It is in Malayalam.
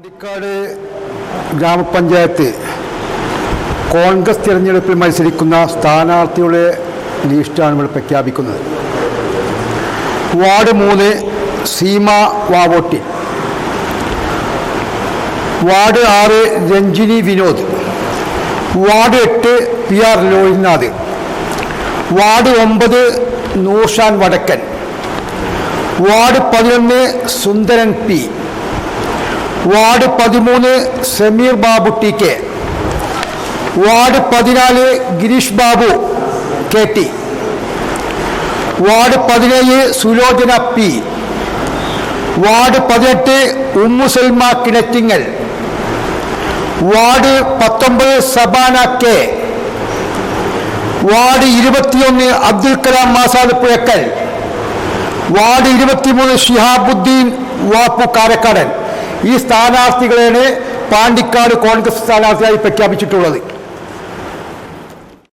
പാണ്ടിക്കാട് ഗ്രാമപഞ്ചായത്ത് കോൺഗ്രസ് തിരഞ്ഞെടുപ്പിൽ മത്സരിക്കുന്ന സ്ഥാനാർത്ഥിയുടെ ലിസ്റ്റാണ് ഇവിടെ പ്രഖ്യാപിക്കുന്നത്. വാർഡ് മൂന്ന് സീമ വാവോട്ടി. വാർഡ് ആറ് രഞ്ജിനി വിനോദ്. വാർഡ് എട്ട് പി ആർ ലോഹിനാഥ് വാർഡ് ഒമ്പത് നൂർഷാൻ വടക്കൻ. വാർഡ് പതിനൊന്ന് സുന്ദരൻ പി. വാർഡ് പതിമൂന്ന് Sameer Babu T K. Ward പതിനാല് Girish Babu K T. Ward പതിനേഴ് സുലോചന പി. വാർഡ് പതിനെട്ട് ഉമ്മുസൽമ കിണറ്റിങ്ങൽ. വാർഡ് പത്തൊമ്പത് സബാന കെ. വാർഡ് ഇരുപത്തിയൊന്ന് അബ്ദുൽ കലാം മാസാദ് പുഴക്കൽ. വാർഡ് ഇരുപത്തിമൂന്ന് ഷിഹാബുദ്ദീൻ വാപ്പു കാരക്കാടൻ. ഈ സ്ഥാനാർത്ഥികളെയാണ് പാണ്ടിക്കാട് കോൺഗ്രസ് സ്ഥാനാർത്ഥിയായി പ്രഖ്യാപിച്ചിട്ടുള്ളത്.